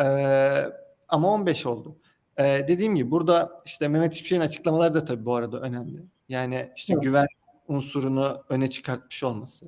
Ee, ama 15 oldu. Ee, dediğim gibi burada işte Mehmet İşbirçek'in açıklamaları da tabii bu arada önemli. Yani işte Evet. güven unsurunu öne çıkartmış olması.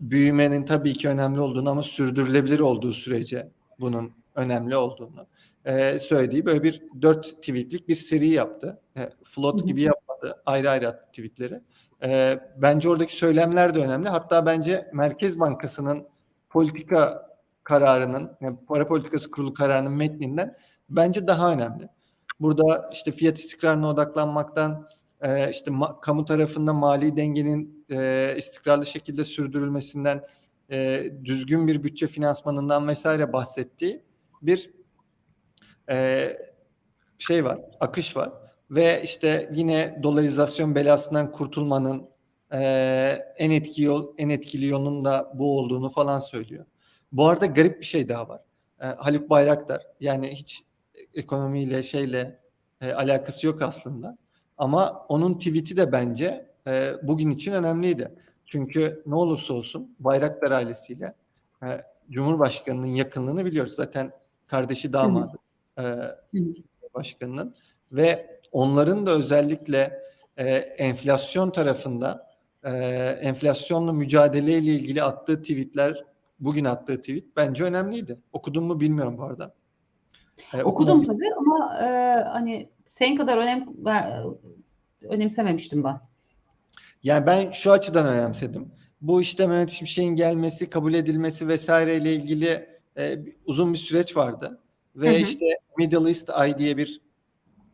Büyümenin tabii ki önemli olduğunu ama sürdürülebilir olduğu sürece bunun önemli olduğunu e, söylediği böyle bir dört tweetlik bir seri yaptı. E, float gibi yapmadı. Ayrı ayrı attı tweetleri. E, bence oradaki söylemler de önemli. Hatta bence Merkez Bankası'nın politika kararının, yani para politikası kurulu kararının metninden bence daha önemli. Burada işte fiyat istikrarına odaklanmaktan, e, işte ma- kamu tarafında mali dengenin e, istikrarlı şekilde sürdürülmesinden, e, düzgün bir bütçe finansmanından vesaire bahsettiği bir e, şey var, akış var ve işte yine dolarizasyon belasından kurtulmanın e, en etkili yol, en etkili yolun da bu olduğunu falan söylüyor. Bu arada garip bir şey daha var. E, Haluk Bayraktar yani hiç ekonomiyle şeyle e, alakası yok aslında. Ama onun tweet'i de bence e, bugün için önemliydi. Çünkü ne olursa olsun Bayraktar ailesiyle e, Cumhurbaşkanı'nın yakınlığını biliyoruz. Zaten kardeşi damadı e, Başkanı'nın ve onların da özellikle e, enflasyon tarafında e, enflasyonla mücadeleyle ilgili attığı tweetler bugün attığı tweet bence önemliydi. Okudun mu bilmiyorum bu arada. E, Okudum okumadın- tabii ama e, hani senin kadar önem önemsememiştim ben. Yani ben şu açıdan önemsedim. Bu işte Mehmet Şimşek'in gelmesi, kabul edilmesi vesaireyle ilgili e, uzun bir süreç vardı. Ve Hı hı. işte Middle East Eye diye bir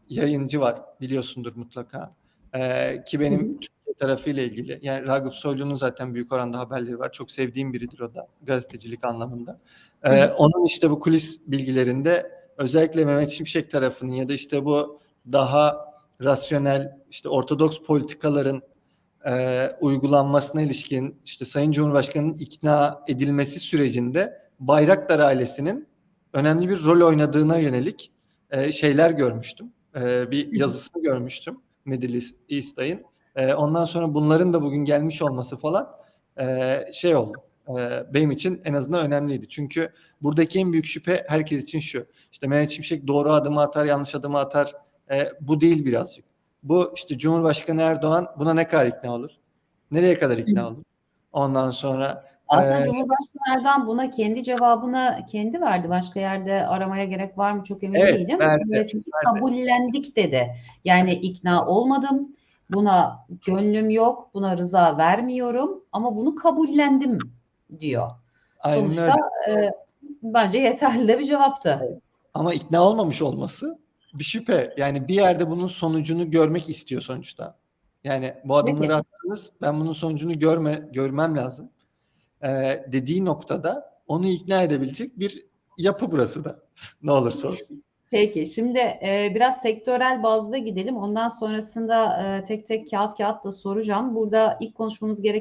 yayıncı var biliyorsundur mutlaka. E, ki benim Hı hı. Tarafıyla ilgili. Yani Ragıp Soylu'nun zaten büyük oranda haberleri var. Çok sevdiğim biridir o da gazetecilik anlamında. E, hı. onun işte bu kulis bilgilerinde özellikle Mehmet Şimşek tarafının ya da işte bu daha rasyonel işte ortodoks politikaların e, uygulanmasına ilişkin işte Sayın Cumhurbaşkanı'nın ikna edilmesi sürecinde Bayraktar ailesinin önemli bir rol oynadığına yönelik e, şeyler görmüştüm. E, bir yazısını görmüştüm East Eye'in. E, ondan sonra bunların da bugün gelmiş olması falan e, şey oldu. E, benim için en azından önemliydi. Çünkü buradaki en büyük şüphe herkes için şu. İşte Mehmet Şimşek doğru adımı atar, yanlış adımı atar. E, bu değil birazcık. Bu işte Cumhurbaşkanı Erdoğan buna ne kadar ikna olur? Nereye kadar ikna olur? Ondan sonra Aslında Ee, Cumhurbaşkanı Erdoğan buna kendi cevabını kendi verdi. Başka yerde aramaya gerek var mı çok emin Evet, değilim. verdi, Çünkü verdi. kabullendik dedi. Yani ikna olmadım. Buna gönlüm yok. Buna rıza vermiyorum. Ama bunu kabullendim diyor. aynen Sonuçta öyle. e, bence yeterli de bir cevaptı. Ama ikna olmamış olması bir şüphe. Yani bir yerde bunun sonucunu görmek istiyor sonuçta. Yani bu adımları Peki. attınız. Ben bunun sonucunu görme görmem lazım. Ee, dediği noktada onu ikna edebilecek bir yapı burası da. ne olursa olsun. Peki şimdi e, biraz sektörel bazda gidelim. Ondan sonrasında e, tek tek kağıt kağıt da soracağım. Burada ilk konuşmamız gereken